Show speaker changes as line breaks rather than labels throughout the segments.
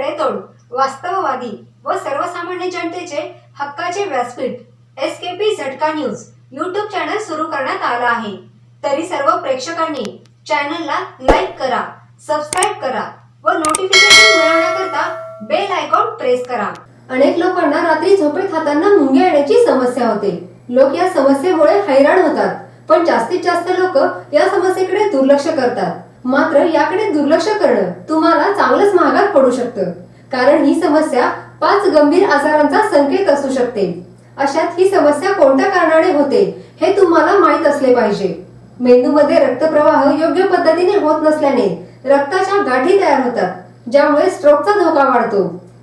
तडे वास्तववादी व सर्वसामान्य जनतेचे हक्काचे व्यासपीठ S K P Jhatka news YouTube channel सुरू करण्यात आला आहे. तरी सर्व प्रेक्षकांनी चॅनलला लाईक करा सबस्क्राईब करा व नोटिफिकेशन मिळवण्याकरता बेल आयकॉन प्रेस करा. अनेक लोकांना रात्री झोपेत हातांना मुंगे येण्याची समस्या होते. लोक या समस्येमुळे हैराण होतात पण जास्तीत जास्त लोक या समस्येकडे दुर्लक्ष करतात. मात्र याकडे दुर्लक्ष करणं तुम्हाला चांगलंच महागात पडू शकतं. कारण ही समस्या पाच गंभीर आजारांचा संकेत असू शकते. अशात ही समस्या कोणत्या कारणाने होते हे तुम्हाला माहीत असले पाहिजे. मेंदूमध्ये रक्तप्रवाह योग्य पद्धतीने होत नसल्याने रक्ताच्या गाठी तयार होतात ज्यामुळे स्ट्रोकचा धोका वाढतो.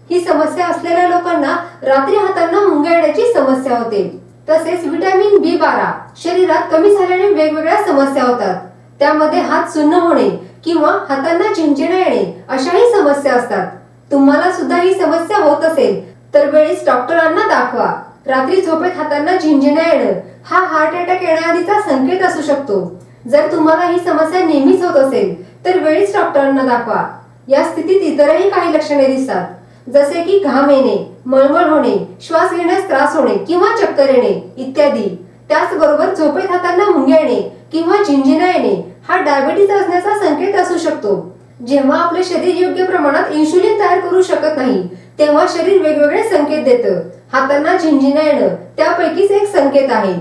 ही समस्या असलेल्या लोकांना रात्री हातांना मुंग्या येण्याची समस्या होते. तसेच विटॅमिन बी बारा शरीरात कमी झाल्याने वेगवेगळ्या समस्या होतात. त्यामध्ये हात सुन्न होणे किंवा हातांना चिंचिण्या येणे अशाही समस्या असतात. तुम्हाला सुद्धा ही समस्या होत असेल तर वेळीच डॉक्टरांना दाखवा. रात्री झोपेत हातांना झिंझिण्या येणं हा हार्ट अटॅक येण्याआधीचा संकेत असू शकतो. जर तुम्हाला ही समस्या नेहमीच होत असेल तर वेळीच डॉक्टरांना दाखवा. या स्थितीत इतरही काही लक्षणे दिसतात. जसे की घाम येणे मळमळ होणे श्वास घेण्यास त्रास होणे किंवा चक्कर येणे इत्यादी. त्याचबरोबर झोपेत हातांना मुंग्या येणे किंवा झिंझिणा येणे हा डायबिटीज असण्याचा संकेत असू शकतो. जेव्हा आपले शरीर योग्य प्रमाणात इन्शुलिन तयार करू शकत नाही तेव्हा शरीर वेगवेगळे संकेत देतं. हातांना झिंझिण्या येणं त्यापैकीच एक संकेत आहे.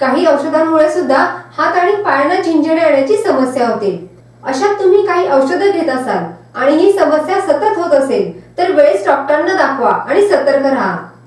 काही औषधांमुळे सुद्धा हात आणि पायांना झिंझिण्या येण्याची समस्या होते. अशात तुम्ही काही औषधं घेत असाल आणि ही समस्या सतत होत असेल तर वेळेस डॉक्टरांना दाखवा आणि सतर्क राहा.